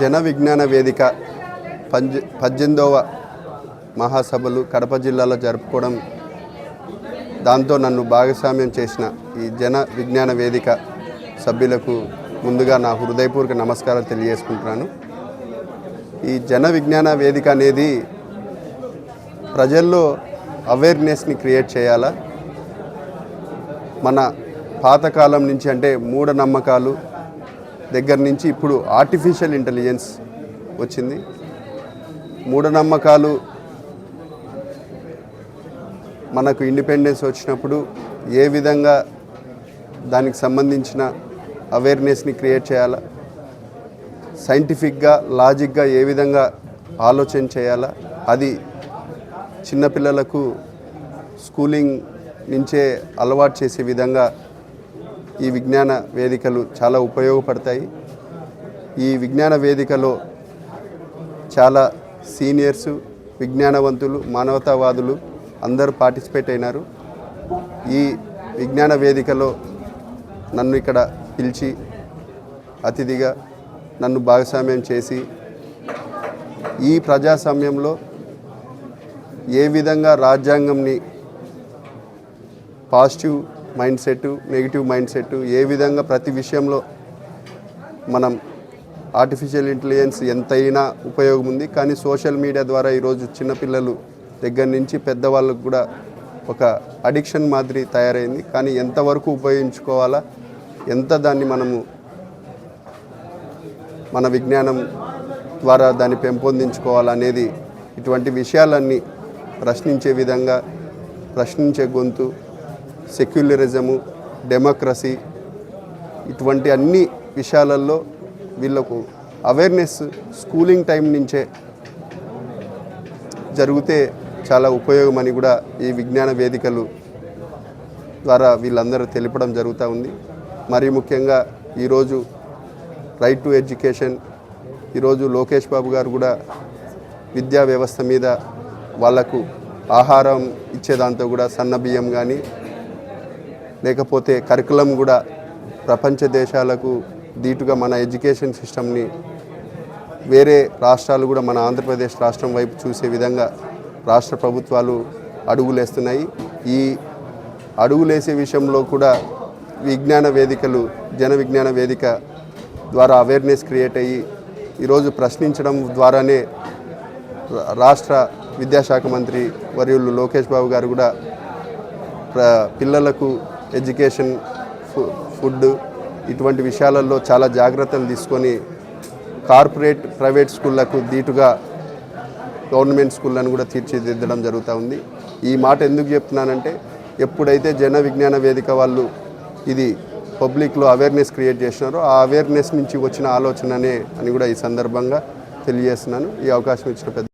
జన విజ్ఞాన వేదిక పంజ పద్దెనిమిదవ మహాసభలు కడప జిల్లాలో జరుపుకోవడం దాంతో నన్ను భాగస్వామ్యం చేసిన ఈ జన విజ్ఞాన వేదిక సభ్యులకు ముందుగా నా హృదయపూర్వక నమస్కారం తెలియజేసుకుంటున్నాను. ఈ జన విజ్ఞాన వేదిక అనేది ప్రజల్లో అవేర్నెస్ని క్రియేట్ చేయాలా? మన పాతకాలం నుంచి అంటే మూఢనమ్మకాలు దగ్గర నుంచి ఇప్పుడు ఆర్టిఫిషియల్ ఇంటెలిజెన్స్ వచ్చింది. మూఢనమ్మకాలు మనకు ఇండిపెండెన్స్ వచ్చినప్పుడు ఏ విధంగా దానికి సంబంధించిన అవేర్నెస్ని క్రియేట్ చేయాలా? సైంటిఫిక్గా లాజిక్గా ఏ విధంగా ఆలోచన చేయాలా? అది చిన్నపిల్లలకు స్కూలింగ్ నుంచే అలవాటు చేసే విధంగా ఈ విజ్ఞాన వేదికలు చాలా ఉపయోగపడతాయి. ఈ విజ్ఞాన వేదికలో చాలా సీనియర్సు విజ్ఞానవంతులు మానవతావాదులు అందరూ పార్టిసిపేట్ అయినారు. ఈ విజ్ఞాన వేదికలో నన్ను ఇక్కడ పిలిచి అతిథిగా నన్ను భాగస్వామ్యం చేసి ఈ ప్రజాస్వామ్యంలో ఏ విధంగా రాజ్యాంగంని positive mind set negative mind set ఏ విధంగా ప్రతి విషయంలో మనం ఆర్టిఫిషియల్ ఇంటెలిజెన్స్ ఎంతైనా ఉపయోగం ఉంది. కానీ సోషల్ మీడియా ద్వారా ఈరోజు చిన్నపిల్లలు దగ్గర నుంచి పెద్దవాళ్ళకు కూడా ఒక అడిక్షన్ మాదిరి తయారైంది. కానీ ఎంతవరకు ఉపయోగించుకోవాలా ఎంత దాన్ని మనము మన విజ్ఞానం ద్వారా దాన్ని పెంపొందించుకోవాలనేది ఇటువంటి విషయాలన్నీ ప్రశ్నించే విధంగా ప్రశ్నించే గొంతు సెక్యులరిజము డెమోక్రసీ ఇటువంటి అన్ని విషయాలలో వీళ్ళకు అవేర్నెస్ స్కూలింగ్ టైం నుంచే జరిగితే చాలా ఉపయోగం అని కూడా ఈ విజ్ఞాన వేదికలు ద్వారా వీళ్ళందరూ తెలిపడం జరుగుతూ ఉంది. మరి ముఖ్యంగా ఈరోజు రైట్ టు ఎడ్యుకేషన్ ఈరోజు లోకేష్ బాబు గారు కూడా విద్యా వ్యవస్థ మీద వాళ్ళకు ఆహారం ఇచ్చేదాంతో కూడా సన్న బియ్యం కానీ లేకపోతే కరికులం కూడా ప్రపంచ దేశాలకు దీటుగా మన ఎడ్యుకేషన్ సిస్టమ్ని వేరే రాష్ట్రాలు కూడా మన ఆంధ్రప్రదేశ్ రాష్ట్రం వైపు చూసే విధంగా రాష్ట్ర ప్రభుత్వాలు అడుగులేస్తున్నాయి. ఈ అడుగులేసే విషయంలో కూడా విజ్ఞాన వేదికలు జన విజ్ఞాన వేదిక ద్వారా అవేర్నెస్ క్రియేట్ అయ్యి ఈరోజు ప్రశ్నించడం ద్వారానే రాష్ట్ర విద్యాశాఖ మంత్రి వర్యులు లోకేష్ బాబు గారు కూడా ప్ర- పిల్లలకు ఎడ్యుకేషన్ ఫు- ఫుడ్ ఇటువంటి విషయాలలో చాలా జాగ్రత్తలు తీసుకొని కార్పొరేట్ ప్రైవేట్ స్కూళ్ళకు దీటుగా గవర్నమెంట్ స్కూళ్ళను కూడా తీర్చిదిద్దడం జరుగుతూ ఉంది. ఈ మాట ఎందుకు చెప్తున్నానంటే ఎప్పుడైతే జన విజ్ఞాన వేదిక వాళ్ళు ఇది పబ్లిక్లో అవేర్నెస్ క్రియేట్ చేసినారో ఆ అవేర్నెస్ నుంచి వచ్చిన ఆలోచననే అని కూడా ఈ సందర్భంగా తెలియజేస్తున్నాను. ఈ అవకాశం ఇచ్చిన పెద్ద